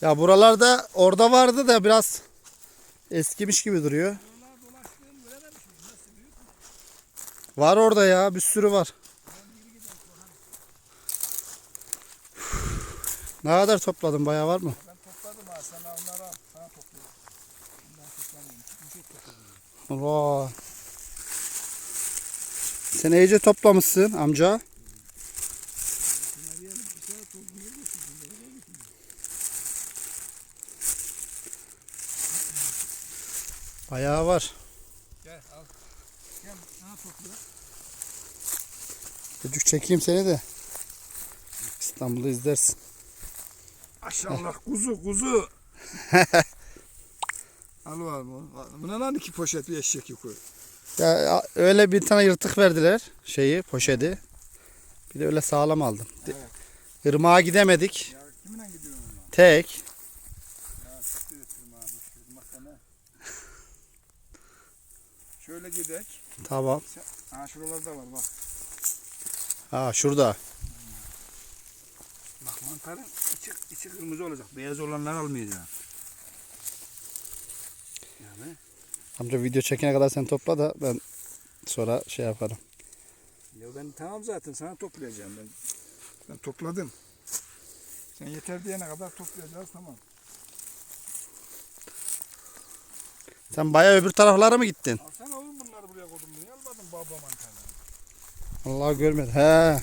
Ya buralarda orada vardı da biraz eskimiş gibi duruyor. Var orada ya bir sürü var. Ne kadar topladın bayağı var mı? Ben topladım ha. Sen onları al. Sana topluyorum. Vay. Sen iyice toplamışsın amca. Bunları yiyelim. Bir tane topluyor musun? Bunları yiyor musun? Bayağı var. Gel al. Gel sana topluyor. Çocuk çekeyim seni de. İstanbul'da izlersin. Maşallah kuzu kuzu. al bakalım. Buna lan iki poşet bir eşek yukarı. Ya öyle bir tane yırtık verdiler şeyi poşeti. Bir de öyle sağlam aldım. Evet. Irmağa gidemedik. Ya kiminle gidiyorsun? Tek. Şöyle gidek. Tamam. Ha şuralarda var bak. Ha şurada. Bak mantarın içi, içi kırmızı olacak. Beyaz olanları almayacağım. Yani Amca video çekene kadar sen topla da ben sonra şey yaparım. ya ben tamam zaten sana toplayacağım ben. Ben topladım. Sen yeter diyene kadar toplayacağız tamam. Sen bayağı öbür taraflara mı gittin? Baba? Allah görmedi. He.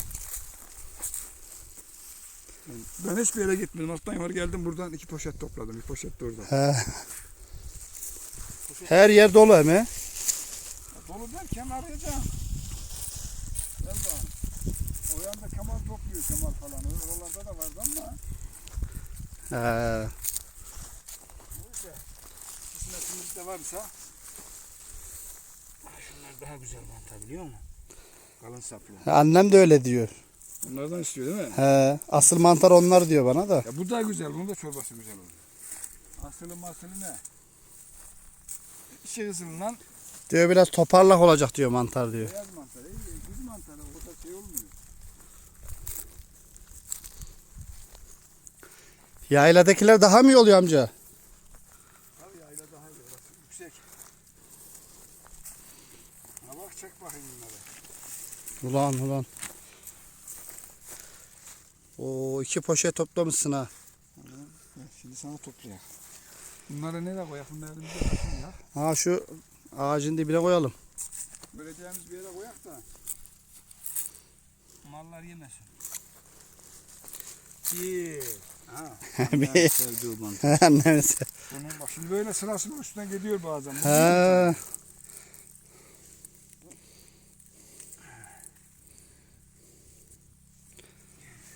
Ben hiçbir yere gitmedim. Alttan yukarı geldim buradan iki poşet topladım. Bir poşet de orada. He. Her yer dolu he. Ya Dolu derken arayacağım. Gel bakalım. O yanda Kemal topluyor Kemal falan. Oralarda da vardı ama. He. Neyse. Kısmetimiz de varsa. Ah, daha güzel mantar biliyor musun? Kalın saplı. Annem de öyle diyor. Onlardan istiyor değil mi? He. Asıl mantar onlar diyor bana da. Ya bu da güzel. Bunun da çorbası güzel olur. Asılı masılı ne? İşe ısırılan Diyor biraz toparlak olacak diyor mantar diyor. beyaz mantar. İyi, Kuzu mantarı o da şey olmuyor. Yayladakiler daha mı iyi oluyor amca? Abi yayla daha iyi. Orası yüksek. Ha bak çek bakayım bunları. Ulan ulan. O iki poşet toplamışsın ha. Şimdi sana toplayak. Bunları nereye koyak? Bunları elimizde ya. Ha şu ağacın dibine koyalım. Böleceğimiz bir yere koyak da. Mallar yemesin. Bir. Ha. Bir. Sevdiği mantar. Neyse. Bunun bak şimdi böyle sırasının üstüne gidiyor bazen. Bu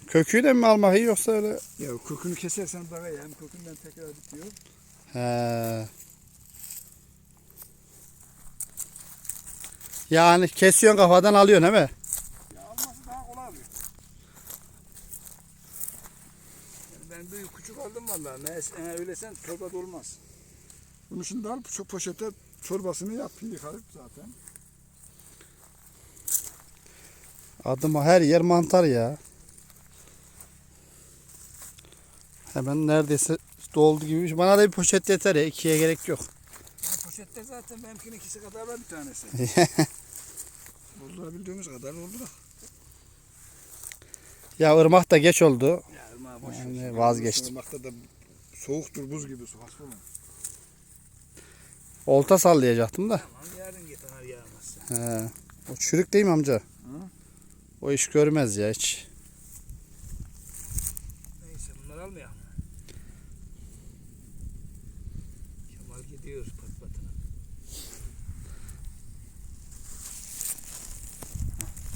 Ha. Köküyle mi almak iyi yoksa öyle? Ya kökünü kesersen daha iyi. Hem kökünden tekrar bitiyor. He. Yani kesiyorsun kafadan alıyorsun değil mi? Ya alması daha kolay oluyor. Yani ben büyük küçük aldım vallahi. Ne, e, öyle sen çorba da olmaz. Bunu şimdi al şu poşete çorbasını yap. Yıkayıp zaten. Adıma her yer mantar ya. Hemen neredeyse doldu gibi. Bana da bir poşet yeter ya. ikiye gerek yok. Yani poşette zaten benimkinin ikisi kadar var bir tanesi. Doldurabildiğimiz kadar doldurak. ya ırmak da geç oldu. Ya ırmağa boş ver. Yani Şimdi vazgeçtim. Irmakta da soğuktur buz gibi su. Olta sallayacaktım da. Tamam yarın git anar yağmazsa. He. O çürük değil mi amca? O iş görmez ya hiç. Neyse bunları almayalım.